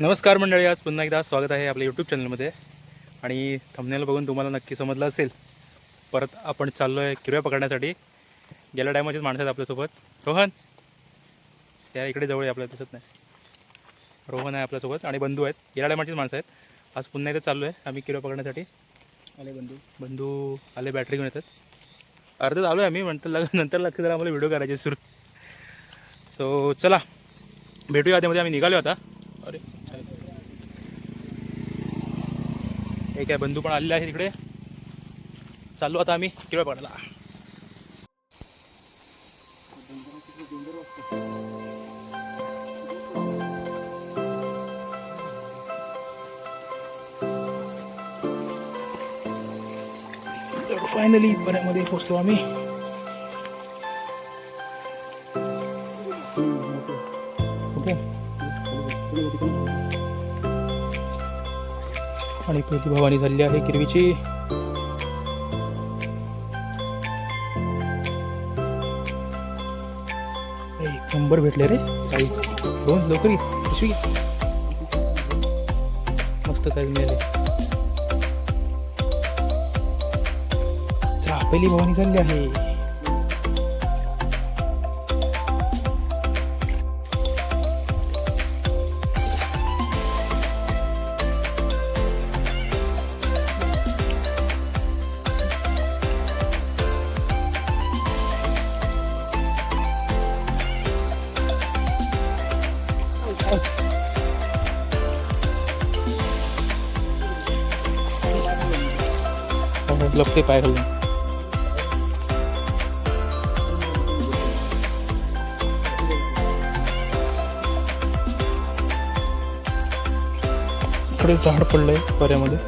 नमस्कार मंडळी आज पुन्हा एकदा स्वागत आहे आपल्या यूट्यूब चॅनलमध्ये आणि थंबनेल बघून तुम्हाला नक्की समजलं असेल परत आपण चाललो आहे किरव्या पकडण्यासाठी. गेल्या टायमाचीच माणसं आहेत आपल्यासोबत. रोहन! त्या इकडे जवळ आहे आपल्याला दिसत नाही. रोहन आहे आपल्यासोबत आणि बंधू आहेत. गेल्या टायमाचीच माणसं आहेत. आज पुन्हा एकदा चाललो आहे आम्ही किरव्या पकडण्यासाठी. आले बंधू. बंधू आले बॅटरी घेऊन येतात. अर्धं चालू आहे आम्ही लग नंतर लक्ष जरा आम्हाला व्हिडिओ करायचे सुरू. सो चला. भेटूया आधीमध्ये आम्ही निघालो आता. अरे. एक आहे बंधू पण आलेले आहे तिकडे चाललो आता आम्ही किंवा पडायला फायनली बऱ्यामध्ये पोचलो आम्ही. ओके. आणि पहिली भवानी झालेली आहे किरवीची. नंबर भेटले रे. साईज दोन लवकर ये. पिशवी मस्त साईज मिळाले. पहिली भवानी झाली आहे. लपते पाय घालून इकडे झाड पडलंय पर्यामध्ये.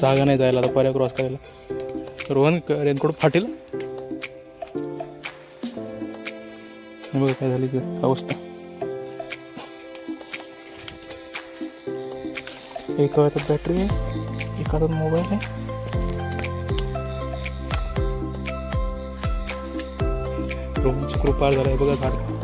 जागा नाही जायला आता पर्या क्रॉस करायला. रोहन रेनकोट फाटेल. हे बघा काय झाली की अवस्था. एक हातात बॅटरी आहे एका हातात मोबाईल आहे. रोहनची कृपा झाला आहे बघा झाड.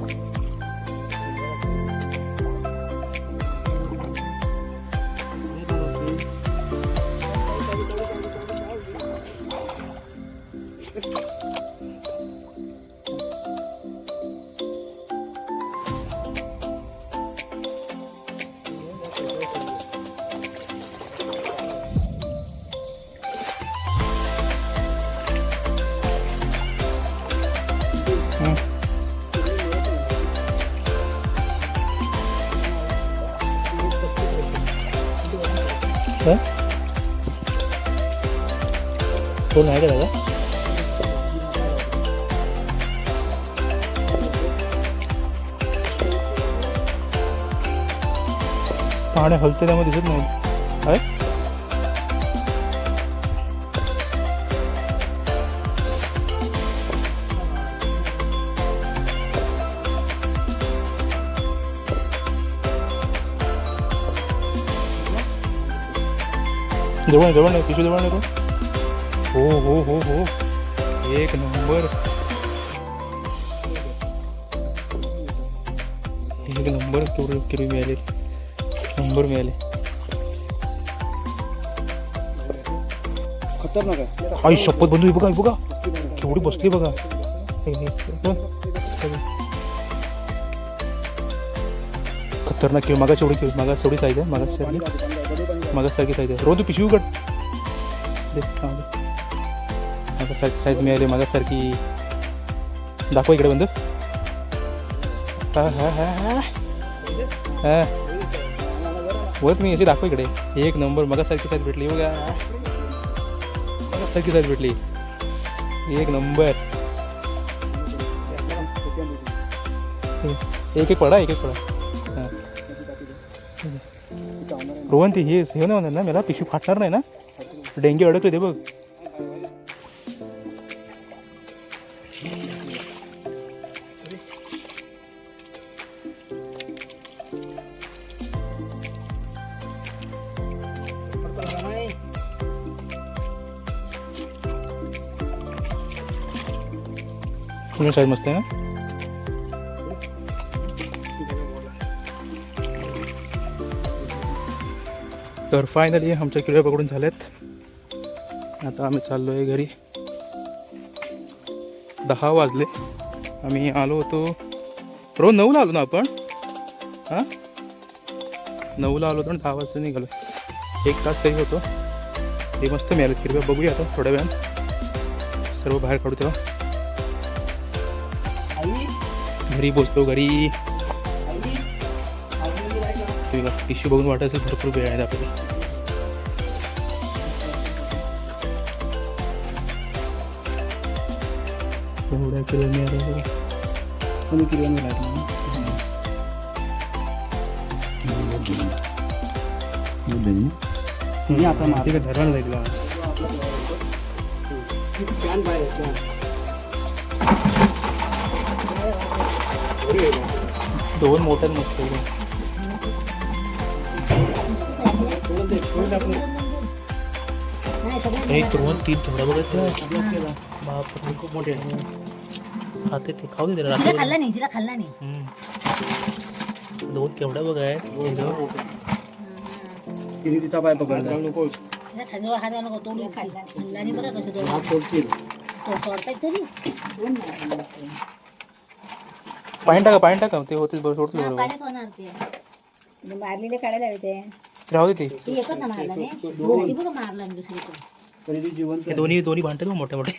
कोण आहे का दादा पाणी हलते त्यामध्ये दिसत नाही काय जवळ नाही जवळ नाही पिशवी जवळ नाही कोण हो हो हो हो. एक नंबर. एक नंबर केवढे किलो मिळाले. नंबर मिळाले. खतरनाक आहे. आई शपथ बंधू बघा बघा. केवढी बसली बघा. खतरनाक किलो मागास एवढी किलो मागास एवढी साईज आहे. मागास सारखी मागास सारखी साईज आहे. रोज पिशवी उघड दे हा, आता साईज साईज मिळाली माझ्यासारखी. दाखवा इकडे बंद हा हा हा हा. वर तुम्ही अशी दाखव इकडे. एक नंबर मगासारखी साईज भेटली बघा. मगासारखी साईज भेटली. एक नंबर. एक एक पडा एक एक पडा. हां. रोहन ती हे हे नाही होणार ना मला पिशू फाटणार नाही ना? डेंगी अडकले ते बघ. तुम्ही साहेब मस्त आहे ना? तर फायनली आमच्या किल्ल्या पकडून झाल्यात आता आम्ही चाललो आहे घरी. दहा वाजले. आम्ही आलो होतो. रोज नऊला आलो ना आपण? हां? नऊला आलो होतो आणि दहा वाजता निघालो. एक तास तरी होतो. हे मस्त मिळालं किरव्या बघूया आता थोड्या वेळानं. सर्व बाहेर काढू तेव्हा. घरी पोचतो घरी. इश्यू बघून वाटत असेल भरपूर वेळ आहे आपल्याला. एवढ्या किलो मिळालं आता माती ते काय धरायला जाईल दोन मोठ्यात मस्त. एक दोन तीन थोडा बघत बापरे खूप मोठे खाते ते खाऊ दे रात्री खाल्ला नाही तिला खाल्ला नाही. हम्म. दोन केवढ्या बघ आहे. एकदम तिने तिचा पाय पकडला. तिला खाल्ला हात नको तोडून खाल्ला खाल्ला नाही बघा कसं दोन तो सोडताय तरी. पाणी टाका पाणी टाका. ते होतेच बरं सोडतो बरोबर. पाण्यात होणार ते. मारलेले काढायला हवे ते. राहू दे ते. एकच ना मारला नाही. दोघी बघा मारला दुसरी पण तरी ती जिवंत हे दोन्ही दोन्ही भांडतात बघ मोठे मोठे.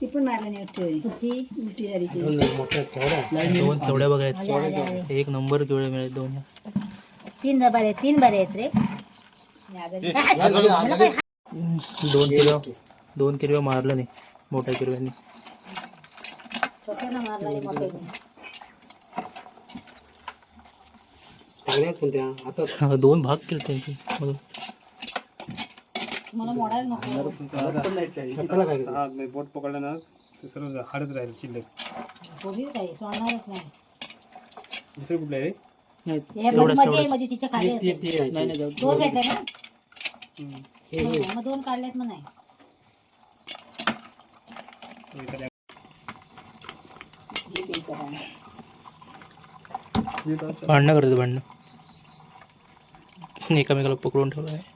ती पण मारला नाही वाटतं. कुठची? उलटी झाली ती. दोन केवढ्या बघ आहेत. आले, आले, आले. एक नंबर केवढे मिळाले दोन तीन बरे तीन बरे आहेत रे. काय दोन किलो दोन किलो मारलं नाही मोठ्या किरव्यांनी छोट्यानं मारला नाही मोठ्याने. हा, दोन भाग केले त्यांचे मग मला मोडायला नको. बोट पकडलं ना ते सर्व हाडच राहील चिल्लर कोणी काही सोडणारच नाही. दुसरे कुठले आहे? हे मध्ये मध्ये आहे, मध्ये तिच्या खाली असेल. नाही नाही जाऊ दोन भेटले ना? हो, मग दोन काढलेत मग नाही. भांडणं करतात भांडणं. एकामेकाला पकडून ठेवलं आहे